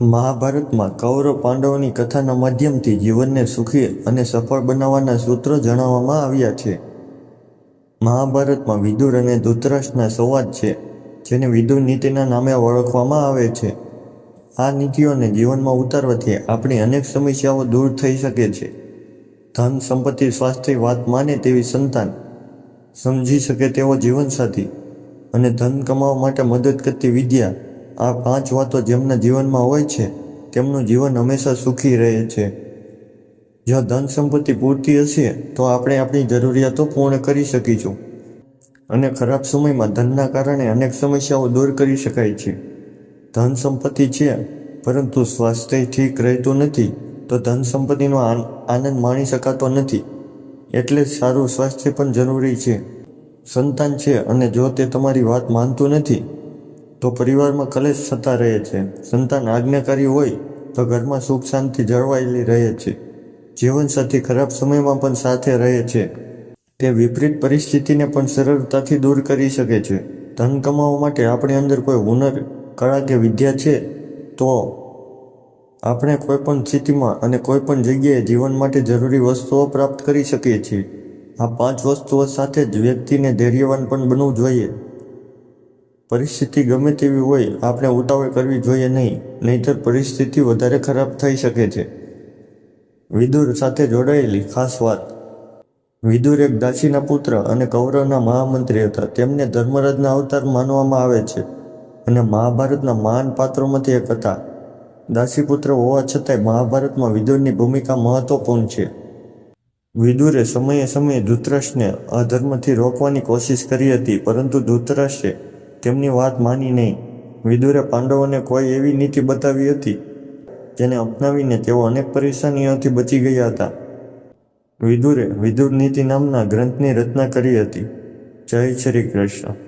મહાભારતમાં કૌરવ પાંડવોની કથાના માધ્યમથી જીવનને સુખી અને સફળ બનાવવાના સૂત્રો જણાવવામાં આવ્યા છે. મહાભારતમાં વિદુર અને ધૂતરાષ્ટ્રના સંવાદ છે, જેને વિદુર નીતિના નામે ઓળખવામાં આવે છે. આ નીતિઓને જીવનમાં ઉતારવાથી આપણી અનેક સમસ્યાઓ દૂર થઈ શકે છે. ધન સંપત્તિ સ્વાસ્થ્ય વાત માને તેવી સંતાન સમજી શકે તેવો જીવનસાથી અને ધન કમાવા માટે મદદ કરતી વિદ્યા આ પાંચ વાતો જેમના જીવનમાં હોય છે, તેમનું જીવન હંમેશા સુખી રહે છે. જો ધન સંપત્તિ પૂરતી હશે, તો આપણે આપણી જરૂરિયાતો પૂર્ણ કરી શકીશું. અને ખરાબ સમયમાં ધનના કારણે અનેક સમસ્યાઓ દૂર કરી શકાય છે. ધન સંપત્તિ છે, પરંતુ સ્વાસ્થ્ય ઠીક રહેતું નથી, તો ધન સંપત્તિનો આન- આનંદ માણી શકાતો નથી. એટલે સારું સ્વાસ્થ્ય પણ જરૂરી છે. સંતાન છે, અને જો તે તમારી વાત માનતું નથી તો પરિવારમાં કલેશ થતા રહે છે. સંતાન આજ્ઞાકારી હોય તો ઘરમાં સુખ શાંતિ જળવાયેલી રહે છે. જીવનસાથી ખરાબ સમયમાં પણ સાથે રહે છે. તે વિપરીત પરિસ્થિતિને પણ સરળતાથી દૂર કરી શકે છે. ધન કમાવવા માટે આપણી અંદર કોઈ હુનર, કળા કે વિદ્યા છે? તો આપણે કોઈપણ સ્થિતિમાં અને કોઈ પણ જગ્યાએ જીવન માટે જરૂરી વસ્તુઓ પ્રાપ્ત કરી શકીએ છીએ. આ પાંચ વસ્તુઓ સાથે જ વ્યક્તિને ધૈર્યવાન પણ બનવું જોઈએ. પરિસ્થિતિ ગમે તેવી હોય, આપણે ઉતાવળ કરવી જોઈએ નહીં, નહીંતર પરિસ્થિતિ વધારે ખરાબ થઈ શકે છે. વિદુર સાથે જોડાયેલી ખાસ વાત. વિદુર એક દાસીના પુત્ર અને કૌરવના મહામંત્રી હતા. તેમને ધર્મરાજના અવતાર માનવામાં આવે છે અને મહાભારતના મહાન પાત્રોમાંથી એક હતા. દાસીપુત્ર હોવા છતાંય મહાભારતમાં વિદુરની ભૂમિકા મહત્વપૂર્ણ છે. વિદુરે સમયે સમયે ધૃતરાષ્ટ્રને અધર્મથી રોકવાની કોશિશ કરી હતી, પરંતુ ધૃતરાષ્ટ્રે તેમની વાત માની નહીં. વિદુરે પાંડવોને કોઈ એવી નીતિ બતાવી હતી, જેને અપનાવીને તેઓ અનેક પરેશાનીઓથી બચી ગયા હતા. વિદુરે વિદુર નીતિ નામના ગ્રંથની રચના કરી હતી. જય શ્રી કૃષ્ણ.